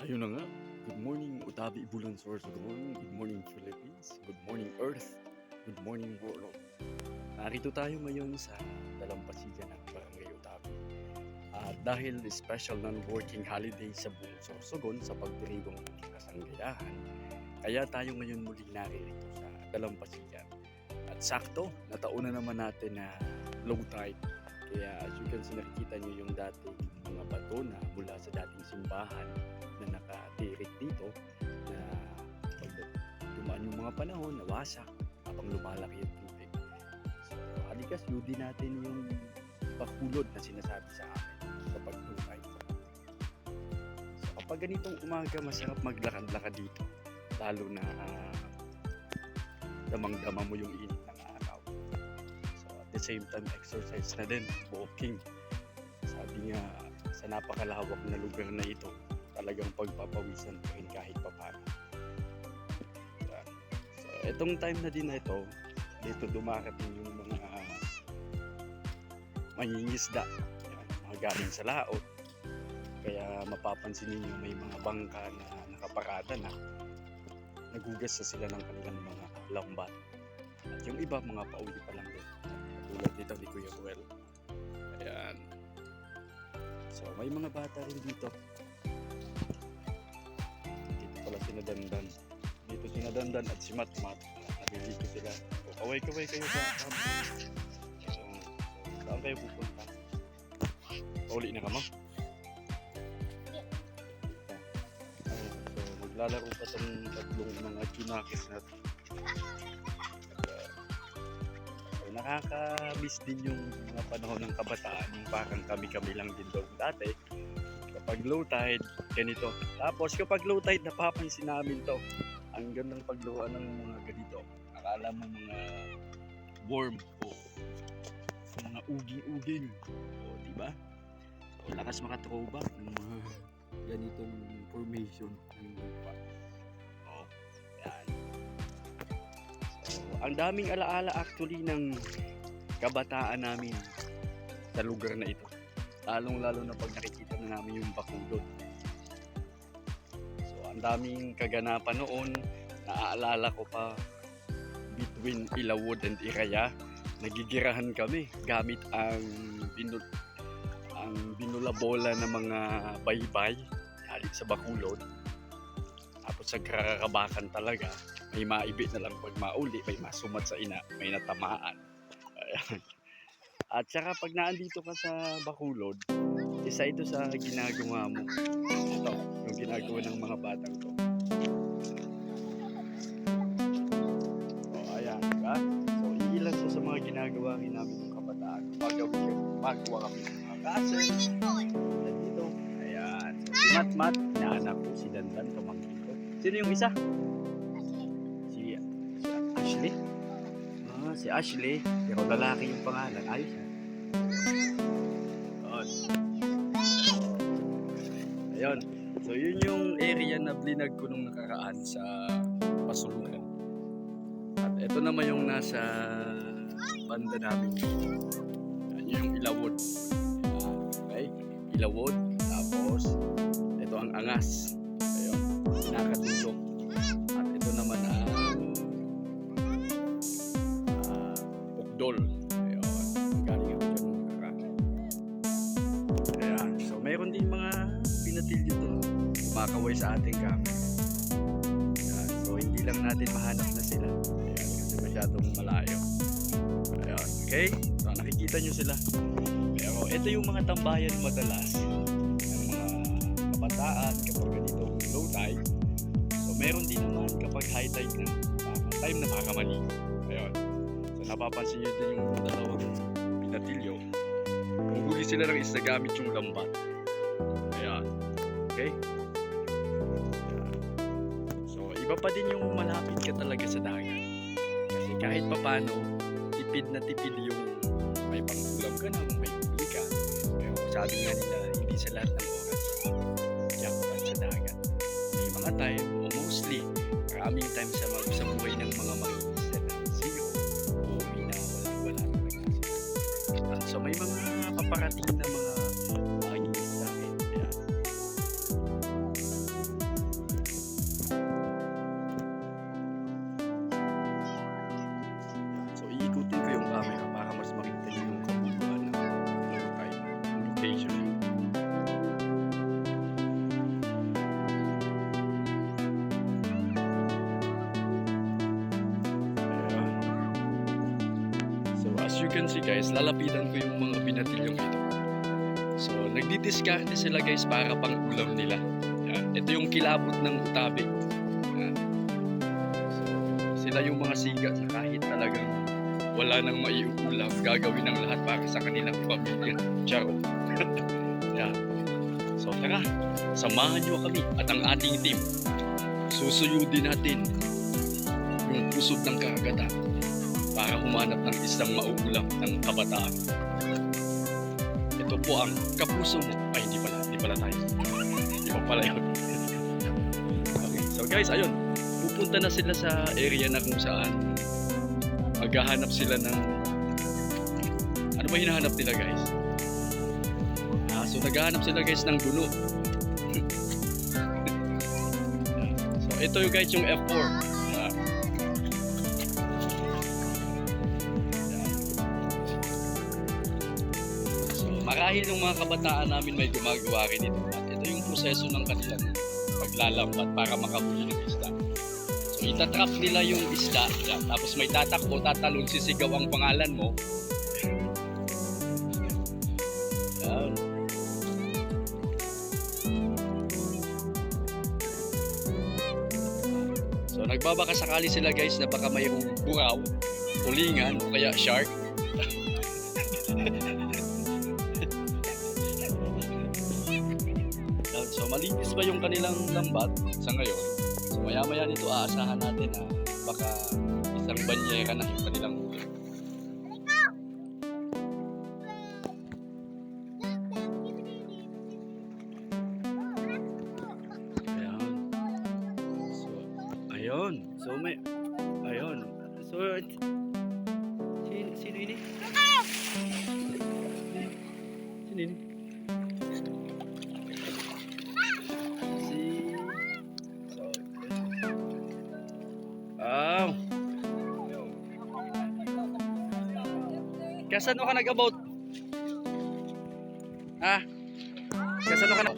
Ayun na nga. Good morning, Utabi Bulansor. Good morning, good morning, Philippines. Good morning, Earth. Good morning, world. Narito tayo ngayon sa dalampasigan ng Barangay Utabi. At dahil special non-working holiday sa buong Sorsogon sa pagdirigong kasanggayahan, kaya tayo ngayon muli naririto sa dalampasigan. At sakto, nataunan naman natin na low tide. Kaya as you can see, nakikita nyo yung dating mga bato na mula sa dating simbahan na pag dumaan yung mga panahon, nawasak habang lumalaki yung tubig. So, halikas, yudi natin yung bakulod na sinasabi sa akin sa pagtungkay. So, kapag ganitong umaga, masarap maglakad-lakad dito. Lalo na ah, damang-dama mo yung init ng araw. So, at the same time, exercise na din, walking. Sabi nga, sa napakalawak na lugar na ito, talagang pagpapawisan pa rin kahit papano. Yan. So, itong time na din na ito, dito dumarating yung mga mangingisda. Yan, mga galing sa laot. Kaya mapapansin ninyo may mga bangka na nakaparada na nagugas na sila ng kanilang mga lambat. At yung iba, mga pauwi pa lang din. Katulad dito ni Kuya Ruel. Ayan. So, may mga bata rin dito. Dito pala sinadandan. Dito sinadandan at si Matmat. Nalilito sila. So, kaway-kaway kayo sa kampo. So, saan kayo pupunta? Pauli na ka mo? So, maglalaro pa tong tatlong mga chinakis na to. At, uh, so, nakaka-miss din yung mga panahon ng kabataan. Yung parang kami-kami lang din doon dati. Kapag low tide, ganito. Tapos kapag low tide, napapansin namin to. Ang gandang pagluruan ng mga ganito. Akala mo mga worm o mga uging-uging. O, di ba? So, lakas makatrowback ng mga ganitong formation ng lupa. O, yan. So, ang daming alaala actually ng kabataan namin sa lugar na ito. Lalong-lalo na pag nakikita na namin yung bakulod. So, ang daming kaganapan noon. Naaalala ko pa between Ilawod and Iraya. Nagigirahan kami gamit ang binul ang binulabola ng mga baybay halit sa bakulod. Tapos sa kararabakan talaga, may maibit na lang pag mauli, may masumat sa ina, may natamaan. At saka pag naandito ka sa Bakulod, isa ito sa ginagawa mo. Ito, yung ginagawa ng mga batang to. O, ayan, diba? So, ilan sa, sa mga ginagawa namin ng kabataan. Magawa kami ng mga kaso. Nandito. Ayan. So, si Mat Mat, inaanak ko, si Dandan, pamangkin ko. Sino yung isa? Si Ashley. Pero lalaki yung pangalan. Ayos yan. Oh. Ayun. So, yun yung area na blinag ko nung nakaraan sa Pasulugan. At ito naman yung nasa banda namin. Yan yung Ilawod. Okay? Ilawod. Tapos, ito ang Angas. Ayun. Nakatulog. Bukdol. Ayun. Galing ako dyan nung nakaraan. Ayan. So, mayroon din mga pinatilyo doon. Kumakaway sa ating camera. Ayan. So, hindi lang natin mahanap na sila. Ayan. Kasi masyadong malayo. Ayan. Okay? So, nakikita nyo sila. Pero ito yung mga tambayan madalas ng mga kabataan kapag ganito low tide. So, meron din naman kapag high tide na parang time na pakamaniko. Napapansin nyo din yung dalawang pinatilyo. Huli sila ng isda gamit yung lambat. Ayan. Okay? So, iba pa din yung malapit ka talaga sa dagat. Kasi kahit papano, tipid na tipid yung may pangkulam ka na, may huli ka. Pero sabi nga nila, hindi sa lahat ng oras jackpot sa dagat. May mga time, o mostly, maraming time sa, sa buhay ng mga mangingisda Rati. Can see guys, lalapitan ko yung mga binatilyong ito. So, nagdidiskarte sila guys para pang ulam nila. Yan. Ito yung kilabot ng utabi. Yan. So, sila yung mga siga na kahit talagang wala nang maiuulam, gagawin ng lahat para sa kanilang pamilya. Charot. Yan. So, tara, samahan nyo kami at ang ating team. Susuyudin natin yung pusod ng karagatan para humanap ng isang mauulam ng kabataan. Ito po ang kapuso mo. Ay, hindi pala. Hindi pala tayo. Hindi pa pala yun. okay. So guys, ayun. Pupunta na sila sa area na kung saan maghahanap sila ng ano ba hinahanap nila guys? Ah, so naghahanap sila guys ng gulo. so ito yung guys yung F4. Ah, marahil yung mga kabataan namin may gumagawa rin ito. At ito yung proseso ng kanilang paglalambat para makahuli ng isda. So, itatrap nila yung isda. Yan. Tapos may tatakbo, tatalon, sisigaw ang pangalan mo. Yan. So, nagbabaka sakali sila guys na baka mayroong buraw, tulingan, o kaya shark. malinis ba yung kanilang lambat sa ngayon? So maya maya nito aasahan natin na baka isang banyera na yung kanilang huli. Ayan. So, ayun. So may ayun. So sino, sino ini? Sino ini? Kasano ka nag-about? Ha? Kasano ka nag